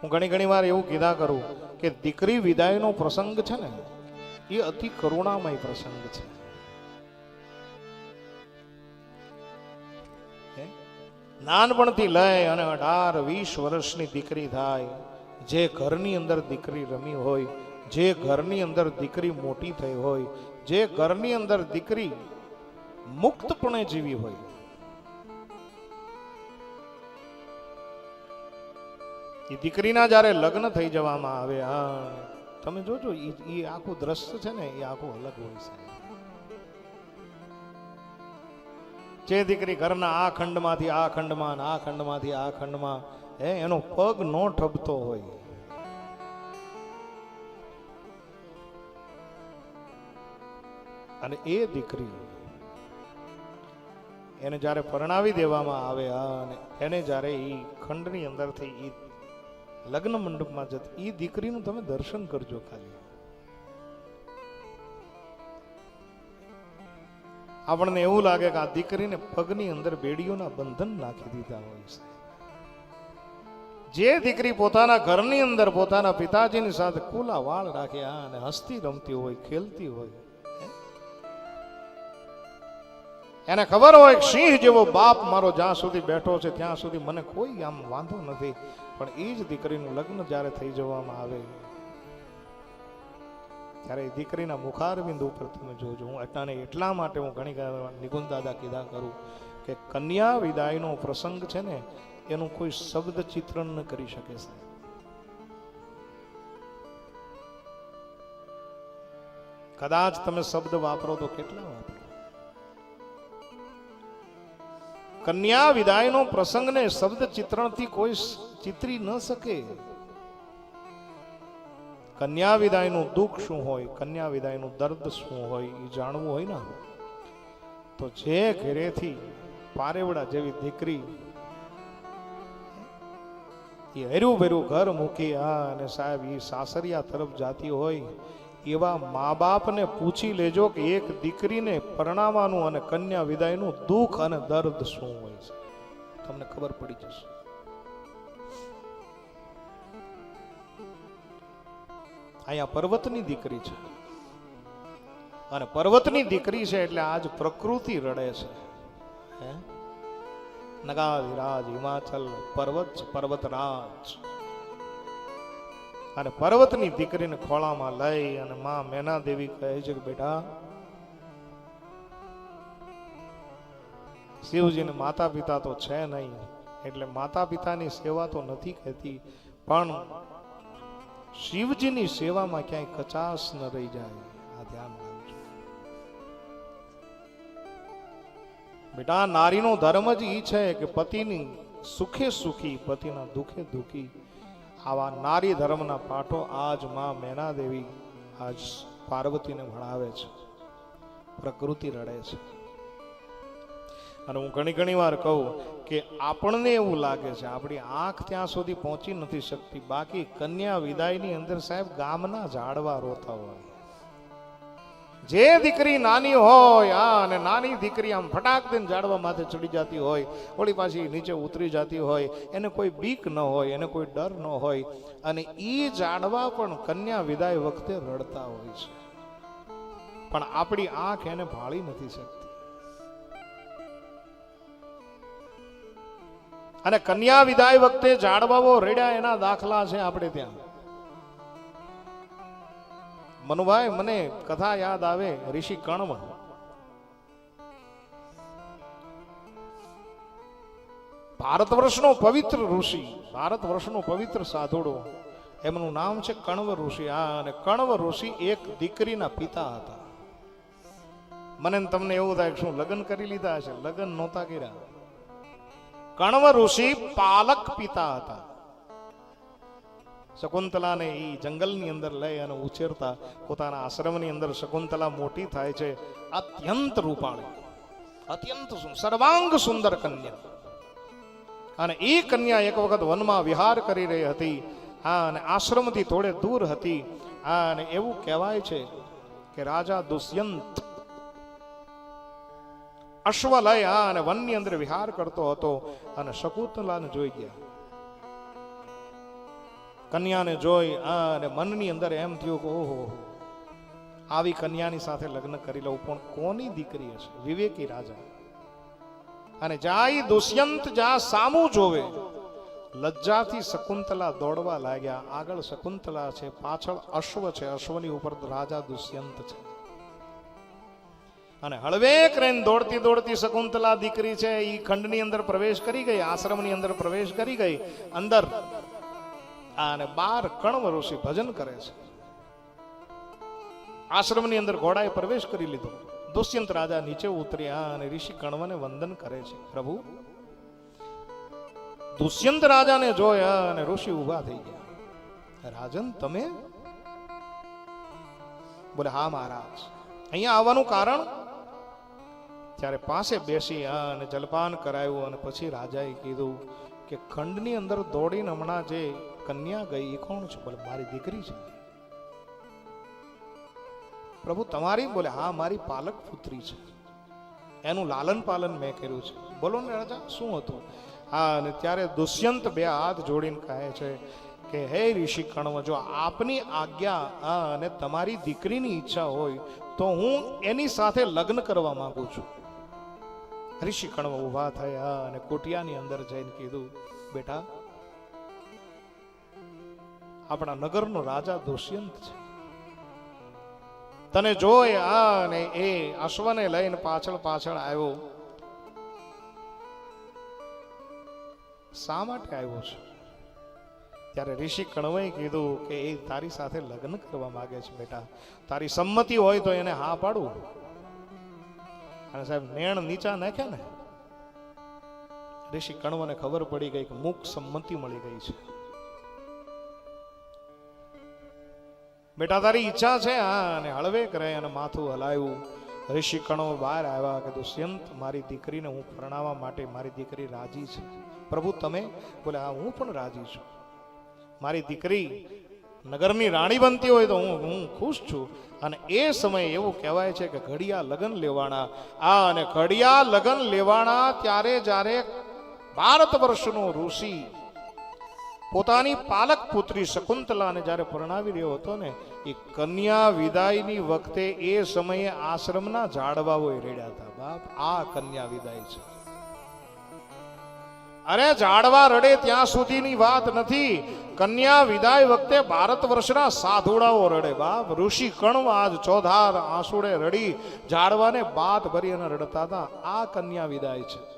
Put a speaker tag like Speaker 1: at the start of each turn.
Speaker 1: હું ઘણી ઘણી વાર એવું કીધા કરું કે દીકરી વિદાયનો પ્રસંગ છે ને, એ અતિ કરુણામય પ્રસંગ છે. નાનપણથી લઈ અને અઢાર, વીસ વર્ષની દીકરી થાય, જે ઘરની અંદર દીકરી રમી હોય, જે ઘરની અંદર દીકરી મોટી થઈ હોય, જે ઘરની અંદર દીકરી મુક્તપણે જીવી હોય એ દીકરીના જ્યારે લગ્ન થઈ જવામાં આવે, હા. તમે જોજો એ આખું દ્રશ્ય છે ને એ આખું અલગ હોય છે. જે દીકરી ઘરના આ ખંડમાંથી આ ખંડમાં આ ખંડમાંથી આ ખંડમાં, હે, એનો પગ નો ઠપતો હોય. અને એ દીકરી એને જ્યારે પરણાવી દેવામાં આવે અને એને જ્યારે એ ખંડની અંદરથી એ લગ્ન મંડપમાં જત એ દીકરીનું તમે દર્શન કરજો ખાલી. આપણને એવું લાગે કે આ દીકરીને પગની અંદર બેડીઓના બંધન નાખી દીધા હોય છે. જે દીકરી પોતાના ઘરની અંદર પોતાના પિતાજીની સાથે ખુલ્લા વાળ રાખ્યા અને હસતી રમતી હોય, ખેલતી હોય એને ખબર હોય સિંહ જેવો બાપ મારો જ્યાં સુધી બેઠો છે, ત્યાં સુધી મને કોઈ આમ વાંધો નથી. પણ એ જ દીકરીનું લગ્ન જ્યારે થઈ જવામાં આવે, ત્યારે એ દીકરીના મુખારબિંદ ઉપર તમે જોજો. હું અટાને એટલા માટે હું ઘણી નિકુંજ દાદા કીધા કરું કે કન્યા વિદાયનો પ્રસંગ છે ને, એનું કોઈ શબ્દ ચિત્રણ ન કરી શકે છે કદાચ તમે શબ્દ વાપરો તો કેટલા વાપરો? કન્યા વિદાયનો પ્રસંગને શબ્દ ચિત્રણથી કોઈ ચિત્રી ન શકે. કન્યા વિદાયનું દુઃખ શું હોય? કન્યા વિદાયનું દર્દ શું હોય? એ જાણવું હોય ને? તો જે ઘરેથી પારેવડા જેવી દીકરી એ હર્યું ભર્યું ઘર મૂકી આ અને સાહેબ એ સાસરિયા તરફ જાતી હોય એવા મા બાપને પૂછી લેજો કે એક દીકરીને પરણાવવાનું અને કન્યા વિદાયનું દુઃખ અને દર્દ શું હોય છે? તમને ખબર પડી જશે. અહીંયા પર્વતની દીકરી છે. અને પર્વતની દીકરી છે એટલે આજ પ્રકૃતિ રડે છે. હે? નગા વિરાજ હિમાચલ પર્વત પર્વતરાજ. અને પર્વતની દીકરીને ખોળામાં લઈ અને માં મેના દેવી કહે છે કે બેટા, શિવજીને માતા પિતા તો છે નહીં, એટલે માતા પિતાની સેવા તો નથી કહેતી, પણ શિવજીની સેવામાં ક્યાંય કચાશ ન રહી જાય. આ ધ્યાન રાખજો. બેટા નારીનો ધર્મ જ ઈ છે કે પતિની સુખે સુખી, પતિના દુખે દુખી આવા નારી ધર્મના પાઠો આજમાં મેના દેવી આજ પાર્વતીને ભણાવે છે. પ્રકૃતિ રડે છે. અને હું ઘણી ઘણી વાર કહું કે આપણને એવું લાગે છે, આપણી આંખ ત્યાં સુધી પહોંચી નથી શકતી. બાકી કન્યા વિદાયની અંદર સાહેબ ગામના ઝાડવા રોતા હોય. જે દીકરી નાની હોય, આ અને નાની દીકરી આમ ફટાક દઈને ઝાડવા માથે ચડી જતી હોય વળી પાછી નીચે ઉતરી જતી હોય, એને કોઈ બીક ન હોય, એને કોઈ ડર ન હોય, અને ઈ ઝાડવા પણ કન્યા વિદાય વખતે રડતા હોય છે. પણ આપણી આંખ એને ભાળી નથી શકતી. અને કન્યા વિદાય વખતે ઝાડવાઓ રેડ્યા એના દાખલા છે આપણે ત્યાં. મનુભાઈ, મને કથા યાદ આવે, ઋષિ કણવ ભારત વર્ષનો પવિત્ર ઋષિ, ભારત વર્ષનો પવિત્ર સાધુડો. એમનું નામ છે કણવ ઋષિ. આ અને કણવ ઋષિ એક દીકરીના પિતા હતા. મને તમને એવું થાય શું લગ્ન કરી લીધા હશે લગ્ન નહોતા કર્યા. કણવ ઋષિ પાલક પિતા હતા. શકુંતલાને એ જંગલની અંદર લઈ અને ઉછેરતા પોતાના આશ્રમની અંદર શકુંતલા મોટી થાય છે. અત્યંત રૂપાળી. અત્યંત સર્વાંગ સુંદર કન્યા. અને એ કન્યા એક વખત વનમાં વિહાર કરી રહી હતી. હા, અને આશ્રમથી થોડે દૂર હતી. હા, અને એવું કહેવાય છે કે રાજા દુષ્યંત અશ્વ લઈ હા, અને વનની અંદર વિહાર કરતો હતો અને શકુંતલાને જોઈ ગયા. કન્યાને જોઈ અને મનની અંદર એમ થયું કે ઓહો, આવી કન્યાની સાથે લગ્ન કરી લઉં, પણ કોની દીકરી હશે? વિવેકી રાજા. અને જાય દુષ્યંત, જા સામું જોવે. લજ્જાથી શકુંતલા દોડવા લાગ્યા. આગળ શકુંતલા છે, પાછળ અશ્વ છે. અશ્વની ઉપર રાજા દુષ્યંત છે. અને હળવેક રહીને દોડતી દોડતી શકુંતલા દીકરી છે એ ખંડની અંદર પ્રવેશ કરી ગઈ, આશ્રમની અંદર પ્રવેશ કરી ગઈ. અંદર અને બાર કણવ ઋષિ ભજન કરે છે. આશ્રમની અંદર ઘોડાએ પ્રવેશ કરી લીધો. દુષ્યંત રાજા નીચે ઉતર્યા અને ઋષિ કણવને વંદન કરે છે. પ્રભુ, દુષ્યંત રાજાને જોયા અને ઋષિ ઊભા થઈ ગયા. રાજન, તમે? બોલે, હા, મહારાજ. અહીંયા આવવાનું કારણ? ત્યારે પાસે બેસી અને જલપાન કરાયું અને પછી રાજાએ કીધું કે ખંડની અંદર દોડીને હમણાં જે કન્યા ગઈ, એ કોણ છે? બોલે, મારી દીકરી છે. પ્રભુ, તમારી બોલે, હા, મારી પાલક પુત્રી છે. એનું લાલન પાલન મેં કર્યું છે. બોલો ને રાજા, શું હતું? હા, અને ત્યારે દુષ્યંત બે હાથ જોડીને કહે છે કે, હે ઋષિ કણવ, જો આપની આજ્ઞા આ અને તમારી દીકરીની ઈચ્છા હોય, તો હું એની સાથે લગ્ન કરવા માંગુ છું. ઋષિ કણવ ઊભા થયા અને કોટિયાની અંદર જઈને કીધું, બેટા આપણા નગરનો રાજા દુષ્યંત છે. તને જોય આ અને એ અશ્વને લઈને પાછળ પાછળ આવ્યો. શા માટે આવ્યો છે? ત્યારે ઋષિ કણવાએ કીધું કે એ તારી સાથે લગ્ન કરવા માંગે છે બેટા. તારી સંમતિ હોય તો એને હા પાડું. અને સાહેબ નેણ નીચા નાખ્યા ને? ઋષિ કણવાને ખબર પડી ગઈ કે મુખ સંમતિ મળી ગઈ છે. બેટા, તારી ઈચ્છા છે હા અને હળવે કરે અને માથું હલાવ્યું ઋષિકણો બહાર આવ્યા કે દુષ્યંત, મારી દીકરીને હું પરણાવવા માટે મારી દીકરી રાજી છે. પ્રભુ, તમે? બોલે, હા, હું પણ રાજી છું. મારી દીકરી નગરની રાણી બનતી હોય તો હું હું ખુશ છું. અને એ સમયે એવું કહેવાય છે કે ઘડિયા લગ્ન લેવાના. આ અને ઘડિયા લગ્ન લેવાના ત્યારે જ્યારે ભારત વર્ષનો ઋષિ પોતાની પાલક પુત્રી શકુંતલાને જ્યારે પરણાવી રહ્યો હતો ને, એ કન્યા વિદાયની વખતે એ સમયે આશ્રમના ઝાડવાઓ રેડ્યા હતા. બાપ, આ કન્યા વિદાય છે. અરે ઝાડવા રડે ત્યાં સુધીની વાત નથી. કન્યા વિદાય વખતે ભારત વર્ષના સાધુડાઓ રડે. બાપ, ઋષિ કણવાજ ચોધાર આંસુડે રડી ઝાડવાને બાત ભરી અને રડતા હતા. આ કન્યા વિદાય છે.